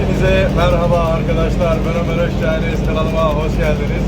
Hepinize merhaba arkadaşlar. Ben Ömer Özşahinis. Kanalıma hoş geldiniz.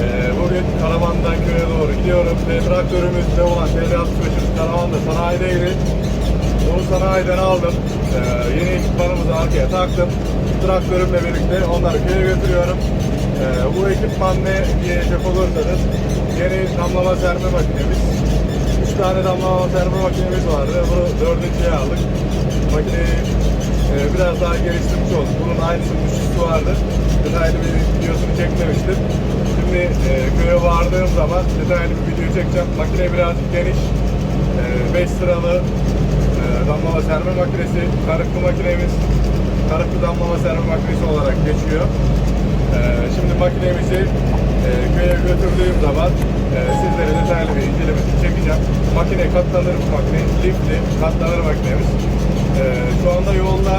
Ee, bugün karavandan köye doğru gidiyorum. Traktörümüzde olan TL65'imiz karavanda sanayideydi. Bunu sanayiden aldım. Ee, yeni ekipmanımızı arkaya taktım. Traktörümle birlikte onları köye götürüyorum. Ee, bu ekipman ne diyecek olursanız yeni damlama serme makinemiz. 3 tane damlama serme makinemiz vardı. Bunu dördüncüye aldık. Makineyi biraz daha geliştirmiş olduk. Bunun aynısının üçlüsü vardı. Detaylı bir videosunu çekmemiştim. Şimdi e, köye vardığım zaman detaylı bir video çekeceğim. Makine birazcık geniş. 5 sıralı e, damlama serme makinesi. Karıklı makinemiz. Karıklı damlama serme makinesi olarak geçiyor. E, şimdi makinemizi e, köye götürdüğüm zaman e, sizlere detaylı bir incelemesini çekeceğim. Makine katlanır bir makine, lifli, katlanır makinemiz. E, şu anda yolda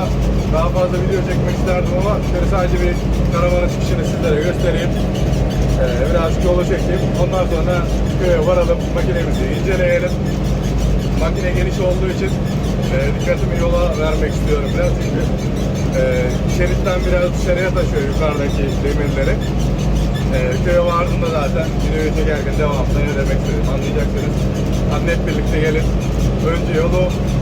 daha fazla video çekmek isterdim ama şöyle sadece bir karavanın çıkışını sizlere göstereyim. E, birazcık yolu çekeyim. Ondan sonra köye varalım, makinemizi inceleyelim. Makine geniş olduğu için e, dikkatimi yola vermek istiyorum biraz çünkü e, şeritten biraz dışarıya taşıyor yukarıdaki demirleri. E, köye vardığında zaten videoyu çekerken devamlı ne demek istedim anlayacaksınız. Hep birlikte gelin. Önce yolu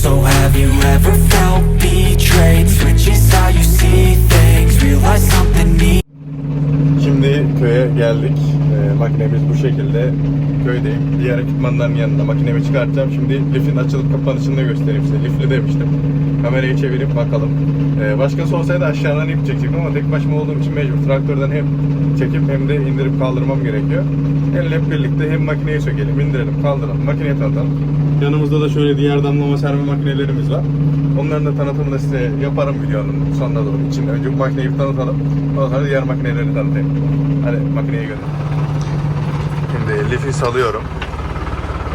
So have you ever felt betrayed? Switches how you see things, realize something needs. Şimdi köye geldik. Ee, makinemiz bu şekilde. Köydeyim. Diğer ekipmanların yanında makinemi çıkartacağım. Şimdi lifin açılıp kapanışını da göstereyim size. Lifli demiştim. Kamerayı çevirip bakalım. Ee, başkası olsaydı aşağıdan ip çekecektim ama tek başıma olduğum için mecbur traktörden hem çekip hem de indirip kaldırmam gerekiyor. El hep birlikte hem makineyi sökelim, indirelim, kaldıralım, makineyi tanıtalım. Yanımızda da şöyle diğer damlama serme makinelerimiz var. Onların da tanıtımını size yaparım videonun sonuna doğru içinde. Önce bu makineyi tanıtalım. Ondan sonra diğer makineleri tanıtayım. Hadi makineye götür. Şimdi lifi salıyorum.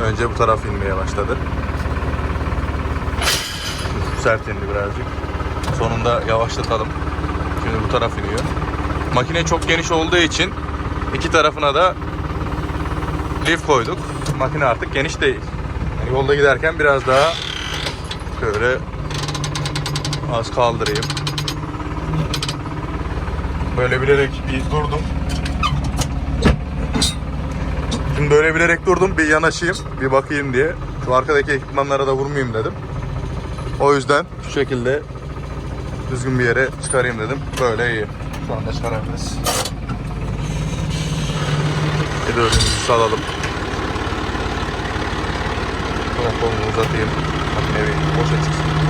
Önce bu taraf inmeye başladı. Sert indi birazcık. Sonunda yavaşlatalım. Şimdi bu taraf iniyor. Makine çok geniş olduğu için iki tarafına da lif koyduk. Makine artık geniş değil. Yani yolda giderken biraz daha şöyle az kaldırayım. Böyle bilerek bir durdum. Şimdi böyle bilerek durdum bir yanaşayım bir bakayım diye. Şu arkadaki ekipmanlara da vurmayayım dedim. O yüzden şu şekilde düzgün bir yere çıkarayım dedim. Böyle iyi. Şu anda çıkarabiliriz. Bir salalım. Sonra kolumu uzatayım. Makine bir boşa çıksın.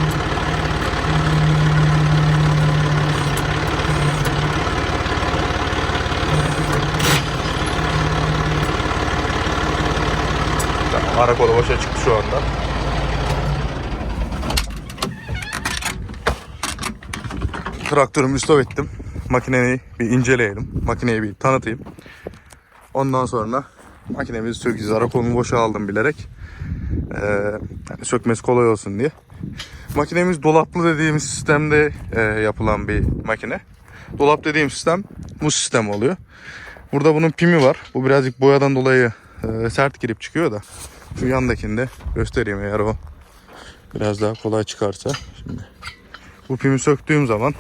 Tamam, ara kolu boşa çıktı şu anda. Traktörümü stop ettim. Makineyi bir inceleyelim. Makineyi bir tanıtayım. Ondan sonra makinemizi sökeceğiz. Ara kolumu boşa aldım bilerek. Ee, yani sökmesi kolay olsun diye. Makinemiz dolaplı dediğimiz sistemde e, yapılan bir makine. Dolap dediğim sistem bu sistem oluyor. Burada bunun pimi var. Bu birazcık boyadan dolayı e, sert girip çıkıyor da. Şu yandakinde göstereyim eğer o biraz daha kolay çıkarsa. Şimdi bu pimi söktüğüm zaman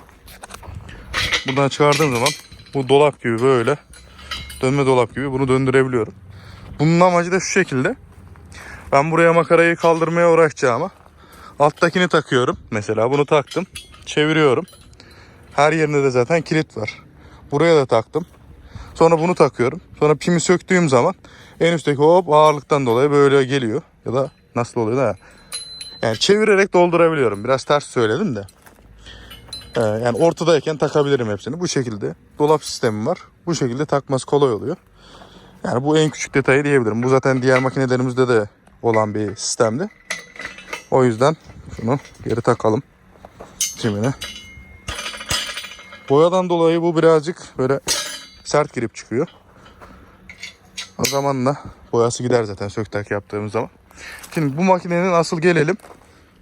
buradan çıkardığım zaman bu dolap gibi böyle dönme dolap gibi bunu döndürebiliyorum. Bunun amacı da şu şekilde. Ben buraya makarayı kaldırmaya uğraşacağıma alttakini takıyorum. Mesela bunu taktım. Çeviriyorum. Her yerinde de zaten kilit var. Buraya da taktım. Sonra bunu takıyorum. Sonra pimi söktüğüm zaman en üstteki hop ağırlıktan dolayı böyle geliyor. Ya da nasıl oluyor da yani çevirerek doldurabiliyorum. Biraz ters söyledim de. Ee, yani ortadayken takabilirim hepsini. Bu şekilde dolap sistemi var. Bu şekilde takması kolay oluyor. Yani bu en küçük detayı diyebilirim. Bu zaten diğer makinelerimizde de olan bir sistemdi. O yüzden şunu geri takalım. Şimdi Boyadan dolayı bu birazcık böyle sert girip çıkıyor. O zaman da boyası gider zaten söktak yaptığımız zaman. Şimdi bu makinenin asıl gelelim.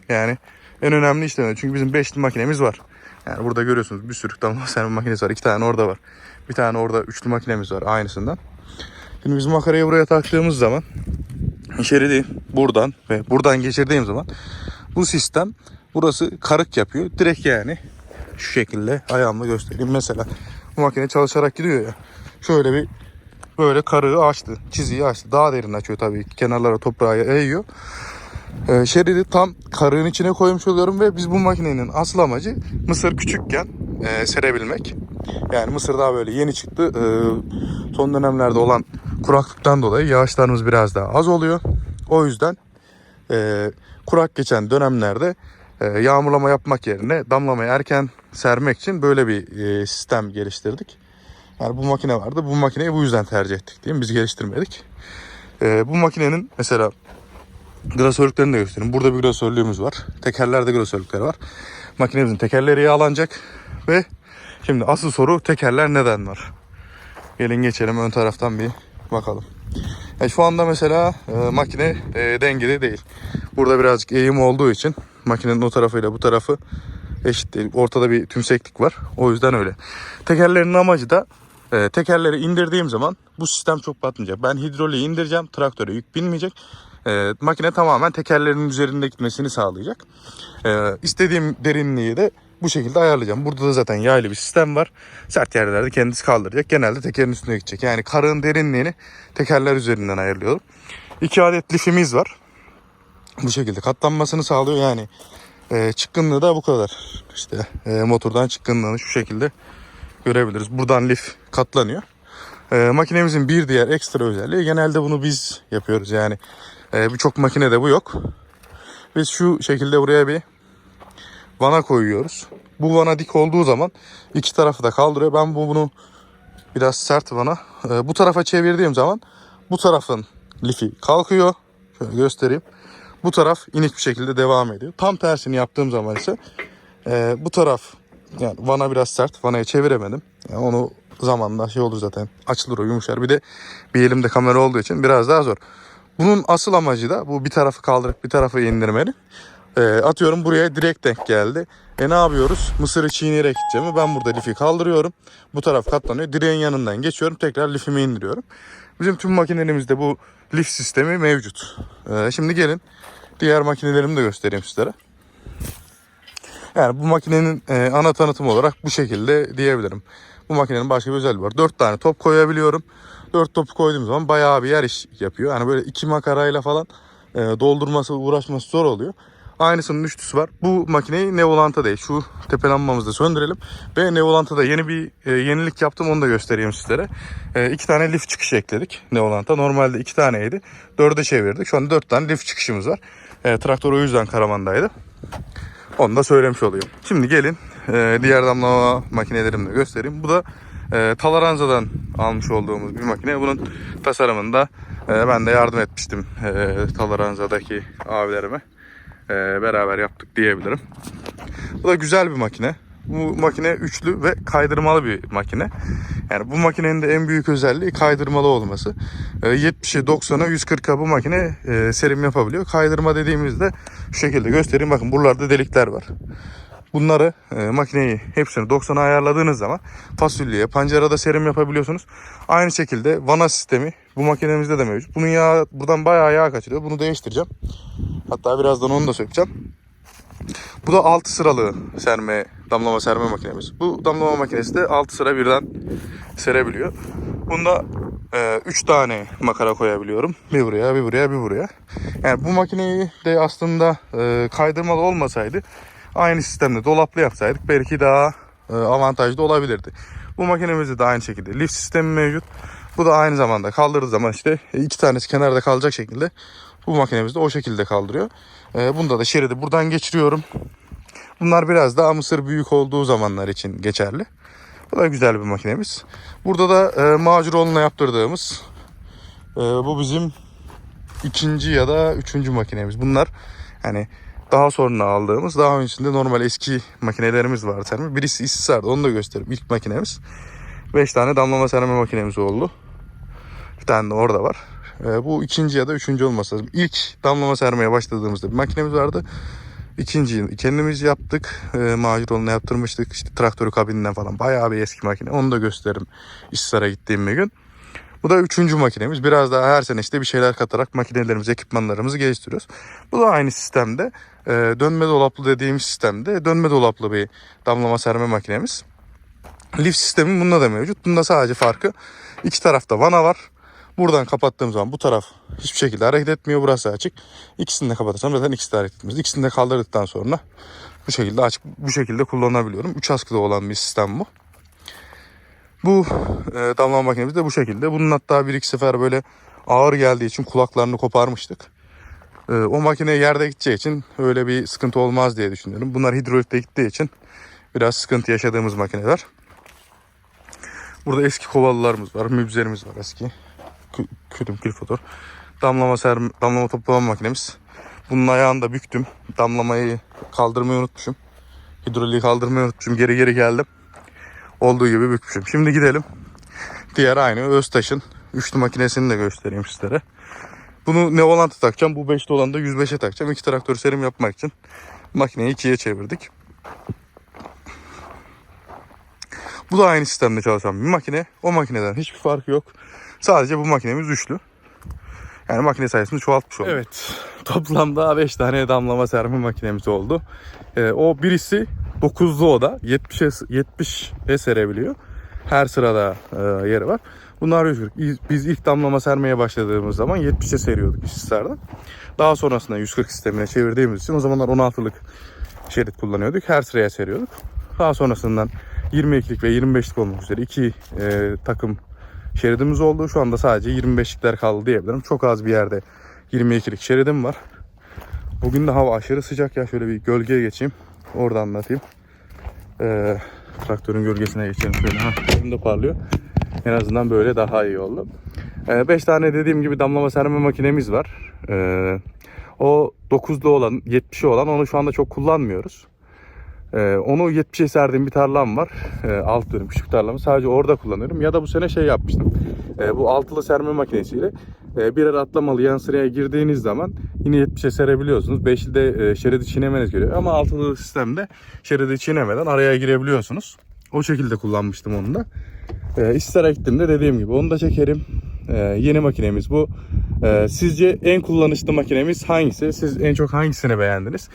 Yani en önemli işlemleri. Çünkü bizim beşli makinemiz var. Yani burada görüyorsunuz bir sürü damla serme makinesi var. İki tane orada var. Bir tane orada üçlü makinemiz var aynısından. Şimdi biz makarayı buraya taktığımız zaman şeridi buradan ve buradan geçirdiğim zaman bu sistem burası karık yapıyor. Direkt yani şu şekilde ayağımla göstereyim. Mesela bu makine çalışarak gidiyor ya. Şöyle bir böyle karığı açtı. Çiziyi açtı. Daha derin açıyor tabii. Kenarlara toprağa eğiyor. Ee, şeridi tam karığın içine koymuş oluyorum ve biz bu makinenin asıl amacı mısır küçükken e, serebilmek. Yani mısır daha böyle yeni çıktı. Ee, son dönemlerde olan kuraklıktan dolayı yağışlarımız biraz daha az oluyor. O yüzden e, kurak geçen dönemlerde e, yağmurlama yapmak yerine damlamayı erken sermek için böyle bir e, sistem geliştirdik. Yani bu makine vardı. Bu makineyi bu yüzden tercih ettik diyeyim. Biz geliştirmedik. E, bu makinenin mesela Grasörlüklerini de göstereyim. Burada bir grasörlüğümüz var. Tekerlerde grasörlükleri var. Makinemizin tekerleri yağlanacak. Ve şimdi asıl soru tekerler neden var? Gelin geçelim ön taraftan bir bakalım. Ya şu anda mesela e, makine e, dengeli değil. Burada birazcık eğim olduğu için makinenin o tarafıyla bu tarafı eşit değil. Ortada bir tümseklik var. O yüzden öyle. Tekerlerin amacı da e, tekerleri indirdiğim zaman bu sistem çok batmayacak. Ben hidroliği indireceğim. Traktöre yük binmeyecek. E, makine tamamen tekerlerin üzerinde gitmesini sağlayacak. E, istediğim derinliği de bu şekilde ayarlayacağım. Burada da zaten yaylı bir sistem var. Sert yerlerde kendisi kaldıracak. Genelde tekerin üstüne gidecek. Yani karığın derinliğini tekerler üzerinden ayarlıyorum. İki adet lifimiz var. Bu şekilde katlanmasını sağlıyor. Yani e, çıkkınlığı da bu kadar. İşte e, motordan çıkkınlığını şu şekilde görebiliriz. Buradan lif katlanıyor. E, makinemizin bir diğer ekstra özelliği genelde bunu biz yapıyoruz. Yani e, birçok makinede bu yok. Biz şu şekilde buraya bir vana koyuyoruz. Bu vana dik olduğu zaman iki tarafı da kaldırıyor. Ben bu bunu biraz sert vana. e, bu tarafa çevirdiğim zaman bu tarafın lifi kalkıyor. Şöyle göstereyim. Bu taraf inik bir şekilde devam ediyor. Tam tersini yaptığım zaman ise e, bu taraf yani vana biraz sert. Vanayı çeviremedim. Yani onu zamanla şey olur zaten. Açılır o yumuşar. Bir de bir elimde kamera olduğu için biraz daha zor. Bunun asıl amacı da bu bir tarafı kaldırıp bir tarafı indirmeli. E, atıyorum buraya direkt denk geldi. E ne yapıyoruz? Mısırı çiğneyerek gideceğimi ben burada lifi kaldırıyorum. Bu taraf katlanıyor. Direğin yanından geçiyorum. Tekrar lifimi indiriyorum. Bizim tüm makinelerimizde bu lif sistemi mevcut. E, şimdi gelin diğer makinelerimi de göstereyim sizlere. Yani bu makinenin e, ana tanıtım olarak bu şekilde diyebilirim. Bu makinenin başka bir özelliği var. 4 tane top koyabiliyorum. 4 topu koyduğum zaman bayağı bir yer iş yapıyor. Yani böyle iki makarayla falan e, doldurması, uğraşması zor oluyor. Aynısının üçlüsü var. Bu makineyi Nevolanta değil. Şu tepelanmamızı da söndürelim. Ve Nevolanta'da yeni bir e, yenilik yaptım. Onu da göstereyim sizlere. E, iki tane lif çıkışı ekledik Nevolanta. Normalde iki taneydi. Dörde çevirdik. Şu an dört tane lif çıkışımız var. E, traktör o yüzden Karaman'daydı. Onu da söylemiş olayım. Şimdi gelin e, diğer damlama makinelerimi de göstereyim. Bu da e, Talaranza'dan almış olduğumuz bir makine. Bunun tasarımında e, ben de yardım etmiştim e, Talaranza'daki abilerime. E, beraber yaptık diyebilirim. Bu da güzel bir makine. Bu makine üçlü ve kaydırmalı bir makine. Yani bu makinenin de en büyük özelliği kaydırmalı olması. E, 70'e 90'a 140'a bu makine e, serim yapabiliyor. Kaydırma dediğimizde şu şekilde göstereyim. Bakın buralarda delikler var. Bunları e, makineyi hepsini 90'a ayarladığınız zaman fasulyeye, pancarada serim yapabiliyorsunuz. Aynı şekilde vana sistemi bu makinemizde de mevcut. Bunun yağı buradan bayağı yağ kaçırıyor. Bunu değiştireceğim. Hatta birazdan onu da sökeceğim. Bu da 6 sıralı serme, damlama serme makinemiz. Bu damlama makinesi de 6 sıra birden serebiliyor. Bunda 3 tane makara koyabiliyorum. Bir buraya, bir buraya, bir buraya. Yani bu makineyi de aslında e, kaydırmalı olmasaydı aynı sistemde dolaplı yapsaydık belki daha e, avantajlı olabilirdi. Bu makinemizde de aynı şekilde lift sistemi mevcut. Bu da aynı zamanda kaldırdığı zaman işte iki tanesi kenarda kalacak şekilde bu makinemizde o şekilde kaldırıyor. E, bunda da şeridi buradan geçiriyorum. Bunlar biraz daha mısır büyük olduğu zamanlar için geçerli. Bu da güzel bir makinemiz. Burada da e, Macuroğlu'na yaptırdığımız e, bu bizim ikinci ya da üçüncü makinemiz. Bunlar hani daha sonra aldığımız daha öncesinde normal eski makinelerimiz var tabii. Birisi İstisar'da onu da göstereyim ilk makinemiz. 5 tane damlama serme makinemiz oldu. Bir tane de orada var. Ee, bu ikinci ya da üçüncü olması lazım. İlk damlama sermeye başladığımızda bir makinemiz vardı. İkinciyi kendimiz yaptık. E, Macuroğlu'na yaptırmıştık. İşte traktörü kabininden falan. Bayağı bir eski makine. Onu da gösteririm İşsar'a gittiğim bir gün. Bu da üçüncü makinemiz. Biraz daha her sene işte bir şeyler katarak makinelerimizi, ekipmanlarımızı geliştiriyoruz. Bu da aynı sistemde. e, dönme dolaplı dediğimiz sistemde. Dönme dolaplı bir damlama serme makinemiz. Lift sistemi bunda da mevcut. Bunda sadece farkı iki tarafta vana var. Buradan kapattığım zaman bu taraf hiçbir şekilde hareket etmiyor. Burası açık. İkisini de kapatırsam zaten ikisi de hareket etmez. İkisini de kaldırdıktan sonra bu şekilde açık bu şekilde kullanabiliyorum. 3 askıda olan bir sistem bu. Bu e, damlama makinemiz de bu şekilde. Bunun hatta bir iki sefer böyle ağır geldiği için kulaklarını koparmıştık. E, o makine yerde gideceği için öyle bir sıkıntı olmaz diye düşünüyorum. Bunlar hidrolikte gittiği için biraz sıkıntı yaşadığımız makineler. Burada eski kovalılarımız var, mübzerimiz var eski. Kü- Kütüm kilfotor. Damlama ser, damlama toplama makinemiz. Bunun ayağını da büktüm. Damlamayı kaldırmayı unutmuşum. Hidroliği kaldırmayı unutmuşum. Geri geri geldim. Olduğu gibi bükmüşüm. Şimdi gidelim. Diğer aynı Öztaş'ın üçlü makinesini de göstereyim sizlere. Bunu ne volantı takacağım. Bu beşli olan da 105'e takacağım. İki traktör serim yapmak için makineyi ikiye çevirdik. Bu da aynı sistemde çalışan bir makine. O makineden hiçbir farkı yok. Sadece bu makinemiz üçlü. Yani makine sayısını çoğaltmış olduk. Evet. Toplamda 5 tane damlama serme makinemiz oldu. Ee, o birisi 9'lu oda. 70'e 70'e serebiliyor. Her sırada e, yeri var. Bunlar 140. Biz- Biz ilk damlama sermeye başladığımız zaman 70'e seriyorduk işsizlerden. Daha sonrasında 140 sistemine çevirdiğimiz için o zamanlar 16'lık şerit kullanıyorduk. Her sıraya seriyorduk. Daha sonrasından 22'lik ve 25'lik olmak üzere iki e, takım şeridimiz oldu. Şu anda sadece 25'likler kaldı diyebilirim. Çok az bir yerde 22'lik şeridim var. Bugün de hava aşırı sıcak ya. Şöyle bir gölgeye geçeyim. Orada anlatayım. Ee, traktörün gölgesine geçelim şöyle. Ha, şimdi parlıyor. En azından böyle daha iyi oldu. 5 tane dediğim gibi damlama serme makinemiz var. Ee, o 9'lu olan, 70'i olan onu şu anda çok kullanmıyoruz. Ee, onu 70'e serdiğim bir tarlam var. Ee, alt dönüm küçük tarlamı. Sadece orada kullanıyorum. Ya da bu sene şey yapmıştım. Ee, bu altılı serme makinesiyle e, birer atlamalı yan sıraya girdiğiniz zaman yine 70'e serebiliyorsunuz. Beşli de e, şeridi çiğnemeniz gerekiyor. Ama altılı sistemde şeridi çiğnemeden araya girebiliyorsunuz. O şekilde kullanmıştım onu da. E, İstara gittiğimde dediğim gibi onu da çekerim. Ee, yeni makinemiz bu. Ee, sizce en kullanışlı makinemiz hangisi? Siz en çok hangisini beğendiniz?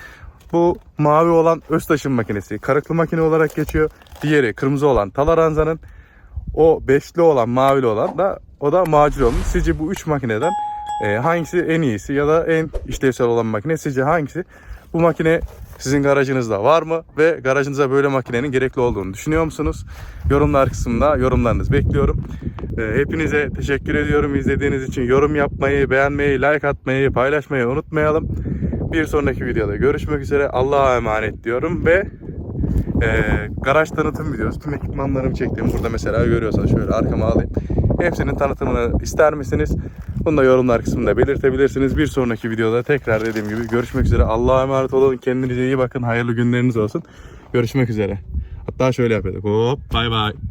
Bu mavi olan Öztaş'ın makinesi. Karıklı makine olarak geçiyor. Diğeri kırmızı olan Talaranza'nın. O beşli olan, mavili olan da o da Maciro'nun. Sizce bu üç makineden e, hangisi en iyisi ya da en işlevsel olan makine? Sizce hangisi? Bu makine sizin garajınızda var mı? Ve garajınıza böyle makinenin gerekli olduğunu düşünüyor musunuz? Yorumlar kısmında yorumlarınızı bekliyorum. E, hepinize teşekkür ediyorum izlediğiniz için. Yorum yapmayı, beğenmeyi, like atmayı, paylaşmayı unutmayalım. Bir sonraki videoda görüşmek üzere. Allah'a emanet diyorum ve e, garaj tanıtım videosu. Tüm ekipmanlarımı çektiğim burada mesela görüyorsanız şöyle arkama alayım. Hepsinin tanıtımını ister misiniz? Bunu da yorumlar kısmında belirtebilirsiniz. Bir sonraki videoda tekrar dediğim gibi görüşmek üzere. Allah'a emanet olun. Kendinize iyi bakın. Hayırlı günleriniz olsun. Görüşmek üzere. Hatta şöyle yapıyorduk. Hop bay bay.